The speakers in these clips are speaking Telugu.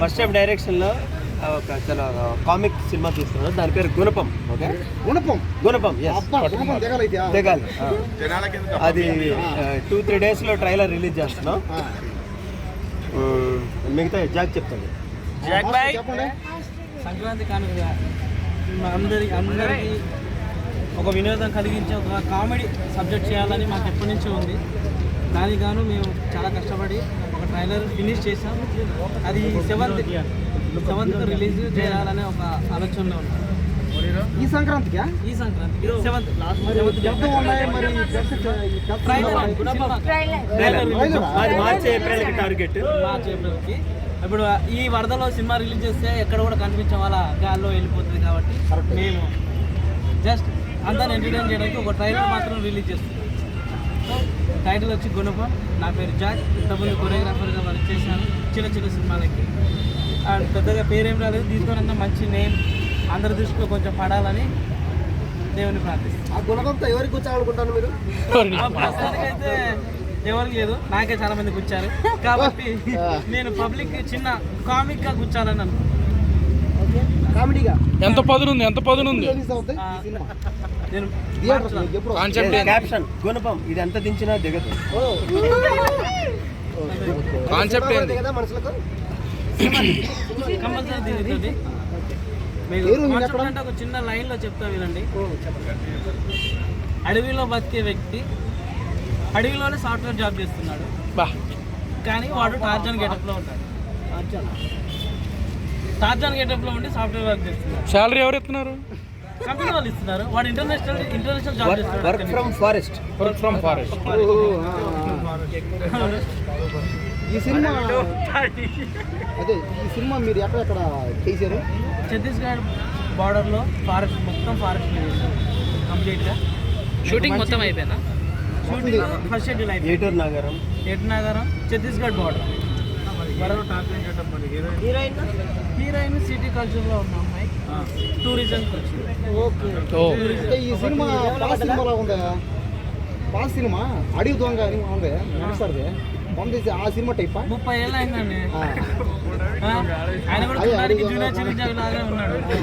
ఫస్ట్ టైం డైరెక్షన్లో ఒక చాలా కామిక్ సినిమా తీస్తున్నాడు. దాని పేరు గుణపం ఓకే? గుణపం? గుణపం ఆ. అది టూ త్రీ డేస్లో ట్రైలర్ రిలీజ్ చేస్తున్నాం. మిగతా జాక్ చెప్తాను. చెప్పండి. సంక్రాంతి కానుక అందరి అందరికీ ఒక వినోదం కలిగించే ఒక కామెడీ సబ్జెక్ట్ చేయాలని మాకు ఎప్పటి నుంచో ఉంది. దానికి గాను మేము చాలా కష్టపడి ట్రైలర్ ఫినిష్ చేసాం అది సెవెంత్ సెవెంత్ రిలీజ్ చేయాలనే ఒక ఆలోచనలో ఉన్నాం. ఈ సంక్రాంతికి? ఈ సంక్రాంతి సెవెంత్ లాస్ట్ మార్చి ఏప్రిల్కి టార్గెట్. మార్చ్ ఏప్రిల్కి. ఇప్పుడు ఈ వరదలో సినిమా రిలీజ్ చేస్తే ఎక్కడ కూడా కనిపించే వాళ్ళ గాల్లో వెళ్ళిపోతుంది కాబట్టి మేము జస్ట్ అందరిని ఎంటర్టైన్ చేయడానికి ఒక ట్రైలర్ మాత్రం రిలీజ్ చేస్తున్నాం. టైటిల్ వచ్చి గుణపం. నా పేరు జాక్. ఇంతకుముందు కొరియోగ్రాఫర్గా వర్క్ చేశాను చిన్న చిన్న సినిమాలకి. అండ్ పెద్దగా పేరేం రాలేదు. దీంతో మంచి నేమ్ అందరి దృష్టిలో కొంచెం పడాలని దేవుని ప్రార్థిస్తాను ఆ గుణపంతో ఎవరికి కూర్చోవాలనుకుంటాను మీరు? ప్రస్తుతానికైతే ఎవరికి లేదు. నాకే చాలా మంది కూర్చారు. కాబట్టి నేను పబ్లిక్ చిన్న కామిక్గా కూర్చాలని అనుకుంటున్నాను. కామెడీగా? ఎంత పదునుంది? ఎంత పదునుంది? క్యాప్షన్ గుణపం. ఇది ఎంత దించినా దిగదు. కాన్సెప్ట్ ఏంది? మనుషులకు? ఒక చిన్న లైన్లో చెప్తా వినండి. అడవిలో బతికే వ్యక్తి అడవిలోనే సాఫ్ట్వేర్ జాబ్ చేస్తున్నాడు. బా. కానీ వాడు టార్జన్ గెటప్లో ఉంటాడు. టార్జన్? గెటప్లో ఉండి సాఫ్ట్వేర్ వర్క్ చేస్తున్నాడు. శాలరీ ఎవరు ఇస్తున్నారు? కంపెనీ వాళ్ళు ఇస్తున్నారు. వాడు international international job work from forest work from forest ఈ సినిమా అదే ఈ సినిమా మీరు ఎక్కడెక్కడ చేశారు? ఛత్తీస్గఢ్ బార్డర్లో ఫారెస్ట్ మొత్తం ఫారెస్ట్ కంప్లీట్గా. షూటింగ్ మొత్తం అయిపోయిందా? షూటింగ్ ఫస్ట్ షెడ్యూల్ అయిపోయింది. ఏటూరు నగరం. ఎట్ నగరం Chhattisgarh border. Heroine heroine city కల్చర్లో ఉన్న అమ్మాయి. ఓకే. అంటే ఈ సినిమా పాత సినిమాలా ఉందా? పాత సినిమా? అడవి దొంగ అని ఉంది. నడుస్తుంది పంపించి ఆ సినిమా టైపా? ముప్పై ఏళ్ళు అయిందండి. ఆయన అడిగి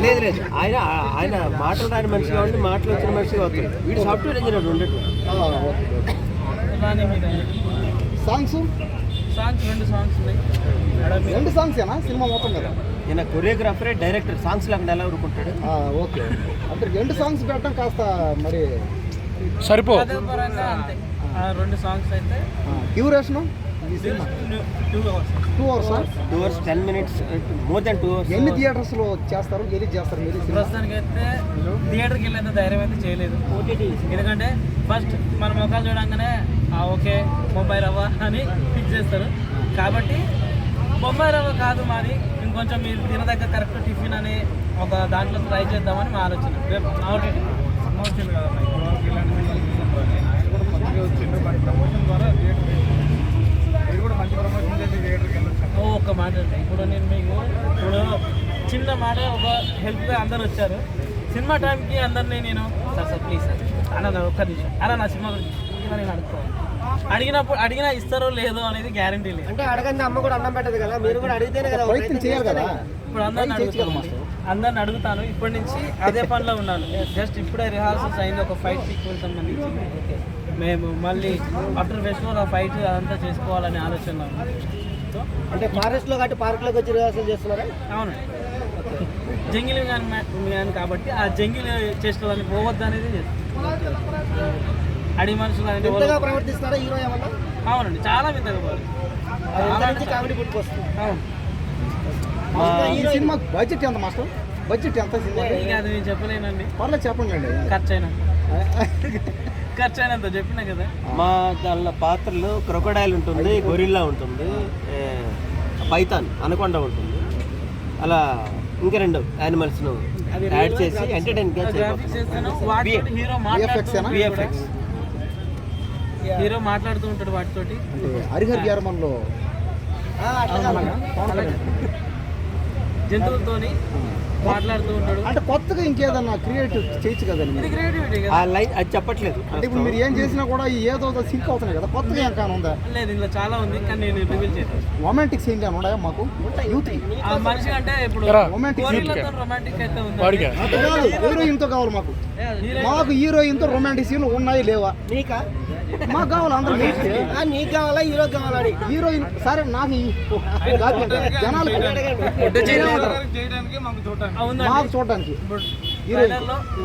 లేదు లేదు. ఆయన ఆయన మాటలు రాని మనిషిగా ఉండి మాటలు వచ్చిన మనిషిగా అవుతుంది వీడు సాఫ్ట్వేర్ ఇంజనీర్ ఉండేటు ఆ, ఓకే ఓకే. దాని మీద. సాంగ్స్? సాంగ్స్ రెండు సాంగ్స్ ఉన్నాయి. రెండు సాంగ్స్ ఏనా సినిమా మొత్తం కదా. ఈయన కొరియోగ్రాఫరే డైరెక్టర్ సాంగ్స్ లేకుండా ఎలా ఊరుకుంటాడు? ఆ, ఓకే. అంటే రెండు సాంగ్స్ పెట్టడం కాస్త మరి సరిపో. రెండు సాంగ్స్ అయితే డ్యూరేషన్? ఈ cinema. Two hours. Two hours? Two hours ten minutes more than two hours. ఎన్ని థియేటర్స్లో చేస్తారు? ఎన్ని చేస్తారు మీరు ప్రస్తుతానికి అయితే థియేటర్కి వెళ్ళేంత ధైర్యం అయితే చేయలేదు. ఎందుకంటే ఫస్ట్ మన ముఖాలు చూడంగానే ఆ ఓకే బొంబాయి రవ్వ అని ఫిక్స్ చేస్తారు. కాబట్టి బొంబాయి రవ్వ కాదు మాది. ఇంకొంచెం మీరు తినదగ్గ కరెక్ట్ టిఫిన్ అని ఒక దాంట్లో ట్రై చేద్దామని మా ఆలోచన. రేపు ఒక్క మాట అండి. ఇప్పుడు నేను మీకు ఇప్పుడు చిన్న మాట ఒక హెల్ప్గా అందరు వచ్చారు. సినిమా టైంకి అందరినీ నేను సార్ సార్ ప్లీజ్ సార్. అన్న నా ఒక్క నిమిషం. అన్న నా సినిమా గురించి. నేను అడుగుతాను అడిగినప్పుడు అడిగినా ఇస్తారో లేదో అనేది గ్యారంటీ లేదు. అంటే అడగండి అమ్మ కూడా అన్నం పెట్టదు కదా మీరు కూడా అడిగితేనే కదా ప్రయత్నం చేయాలి కదా. ఇప్పుడు అందరిని అడుగుతాను. అందరిని అడుగుతాను. ఇప్పటి నుంచి అదే పనిలో ఉన్నాను. జస్ట్ ఇప్పుడే రిహార్సల్స్ అయింది. ఒక ఫైట్ సీక్వెన్స్ సంబంధించి మేము మళ్ళీ ఆఫ్టర్ ఫెస్టివల్ ఆ ఫైట్ అదంతా చేసుకోవాలనే. సో అంటే ఫారెస్ట్లో కాబట్టి పార్క్లోకి వచ్చి రిహార్సల్ చేస్తున్నారా? అవునండి జంగిల్ కానీ కానీ కాబట్టి ఆ జంగిల్ చేష్టలని పోవద్దు అనేది అడిగి మనుషులు అనేది ఎంతగా ప్రవర్తిస్తారా హీరో ఏమన్నా? అవునండి చాలా వింతగా కామెడీ పుట్టుకొస్తుంది అవును. ఈ సినిమా బడ్జెట్ ఎంత మాస్టర్? బడ్జెట్ ఎంత సినిమా ఇక అది నేను చెప్పలేనండి పర్లేదు చెప్పండి అండి. ఖర్చు అయినా ఖర్చు అయినంత చెప్పినా కదా. మా దానిలో పాత్రలు క్రొకడైల్ ఉంటుంది గొరిల్లా ఉంటుంది ఏ, పైథాన్ అనకొండ ఉంటుంది. అలా ఇంకా రెండు యానిమల్స్ను యాడ్ చేసి ఎంటర్టైన్ గ్రాఫిక్స్ చేస్తాను వాటి హీరో? విఎఫ్ఎక్స్ హీరో మాట్లాడుతూ ఉంటాడు వాటితోటి. అంటే హరిహర్ కళ్యాణ్. జంతువులతోని. మాట్లాడుతూ ఉంటాడు. అంటే కొత్తగా ఇంకేదన్నా క్రియేటివ్ చేయొచ్చు కదండి ఆ అది చెప్పట్లేదు. అంటే ఇప్పుడు మీరు ఏం చేసినా కూడా ఈ ఏదో సింక్ అవుతున్నాయి కదా కొత్తగా ఏం కానీ ఉందా? లేదు ఇందులో చాలా ఉంది కానీ నేను రివీల్ చేయను. రొమాంటిక్ సీన్ కానీ ఉన్నాయా మాకు? యూత్ ఆ మనిషి అంటే ఇప్పుడు రొమాంటిక్ సీన్ రొమాంటిక్ అయితే ఉంది? కాదు హీరోయిన్తో కావాలి మాకు. మాకు హీరోయిన్తో రొమాంటిక్ సీన్ ఉన్నాయి లేవా? నీకా? మాకు కావాలి అందరూ ఆ, నీకు కావాలా హీరో కావాలా హీరోయిన్ సరే నాకు జనాలు చేయడానికి మాకు ఉందండి మాకు చూడడానికి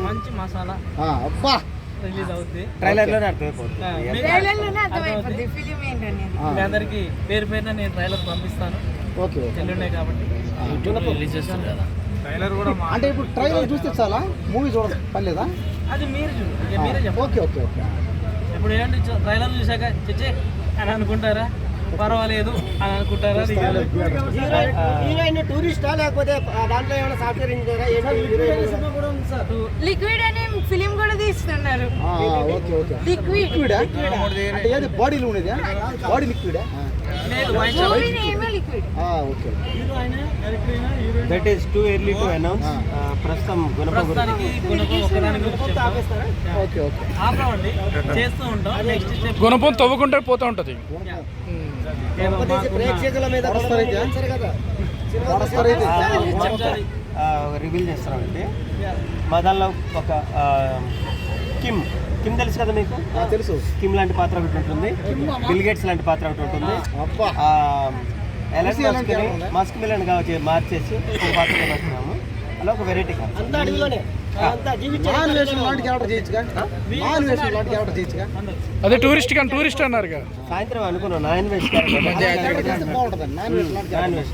మంచి మసాలా ఆ, అబ్బా. రిలీజ్ అవుతుంది ట్రైలర్లోనే అర్థమైపోతుంది. ఫిలిం ఏంటనేది. మీ అందరికి పేరు పేరున నేను ట్రైలర్ పంపిస్తాను. Okay okay. ఎల్లుండే కాబట్టి. రిలీజ్ చేస్తాను కదా. ట్రైలర్ కూడా అంటే ఇప్పుడు ట్రైలర్ చూస్తే చాలా? మూవీ చూడ పర్లేదా? అది మీరు చూడు. ఇక మీరే చెప్పండి. Okay okay okay. ఇప్పుడు ఏంటి ట్రైలర్ చూసాక చిచ్చే అని అనుకుంటారా? పర్వాలేదు అని అనుకుంటారా. హీరోయిన్ టూరిస్టా? లేకపోతే ఆ దాంట్లో ఏమైనా సాఫ్ట్వేర్ ఇంజనీరా లిక్విడ్ అనే ఫిలిం కూడా తీస్తున్నారు. ఆ, ఓకే ఓకే. లిక్విడ్ లిక్విడా అంటే ఏది? బాడీలో ఉండేది body లిక్విడా that is too early to announce ప్రస్తుతం గుణపం తవ్వుకుంటే పోతా ఉంటది. ప్రేక్షకుల మీద? రివీల్ చేస్తున్నామండి. మా దానిలో ఒక కిమ్. కిమ్ తెలుసు కదా మీకు? తెలుసు. కిమ్ లాంటి పాత్ర ఒకటి ఉంటుంది. బిల్ గేట్స్ లాంటి పాత్ర ఒకటి ఉంటుంది. మస్క్ని ఉందా? మస్క్ మిలన్ మార్చేసి ఒక పాత్ర వేస్తున్నాము. అలా ఒక వెరైటీ అదే టూరిస్ట్ కానీ టూరిస్ట్ అన్నారుగా. సాయంత్రం అనుకున్నాను నాన్ వెజ్ నాన్ వెజ్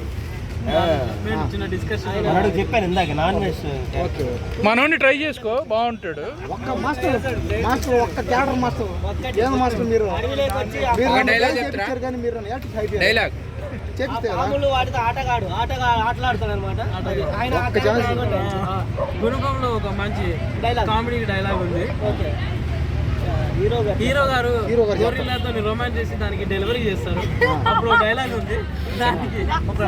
చెప్పాను ఇందాక నాన్ వెజ్. ఓకే మనోడిని ట్రై చేసుకో బాగుంటాడు. ఒక్క మాస్టర్ మాస్టర్ ఒక్క క్యాడర్ మాస్టర్. ఏం మాస్టర్ మీరు? డైలాగ్ డైలాగ్ మామూలు వాడితో ఆటగాడు. ఆటగా ఆటలాడతాడు అనమాట ఆయన ఒక్క ఛాన్స్ గుణపంలో ఒక మంచి Dialogue. కామెడీ డైలాగ్ ఉంది. హీరో హీరో గారు హీరో గారు గోరిల్లాతో రొమాన్స్ చేసి దానికి డెలివరీ చేస్తారు. అప్పుడు డైలాగ్ ఉంది. దానికి ఒక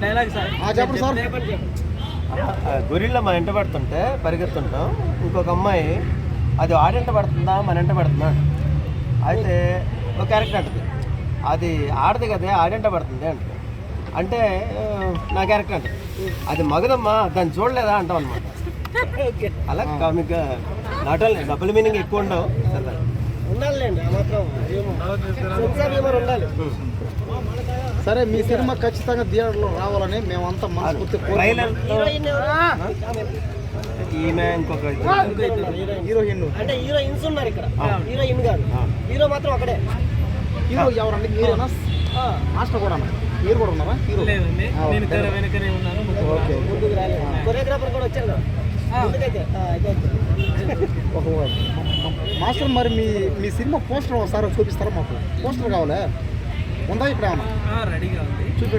డైలాగ్ సార్. ఆ, చెప్పండి సార్. గొరిల్లా మన ఎంట పడుతుంటే పరిగెత్తుంటాం. ఇంకొక అమ్మాయి అది ఆడెంట పడుతుందా? మన ఎంట పడుతుందా? అయితే ఒక క్యారెక్టర్ అంటది. అది ఆడది కదే ఆడెంట పడుతుంది అంట. అంటే నా క్యారెక్టర్ అంట. అది మగదమ్మా దాన్ని చూడలేదా అంటాం అనమాట అలా comic not only double meaning ఎక్కువ ఉండవు. సరే మీ సినిమా ఖచ్చితంగా థియేటర్లో రావాలని మేమంతా మనస్ఫూర్తి. ఈమె ఇంకొక హీరోయిన్. అంటే హీరోయిన్స్ ఉన్నారు ఇక్కడ. హీరోయిన్ గారు హీరో మాత్రం ఒకడే. హీరో ఎవరండి? మీరేనా? మాస్టర్ కూడా మీరు కూడా ఉన్నారా? హీరో? ఓకే. తెర వెనకనే ఉన్నాను ఓకే ముందుకు రాలేదు. కొరియోగ్రాఫర్ కూడా వచ్చారు. ఒక మాస్టర్ మరి మీ మీ సినిమా పోస్టర్ ఒకసారి చూపిస్తారా మాకు? పోస్టర్ కావాలా? ఉందా ఇక్కడ ఏమన్నా రెడీగా ఉంది. చూపి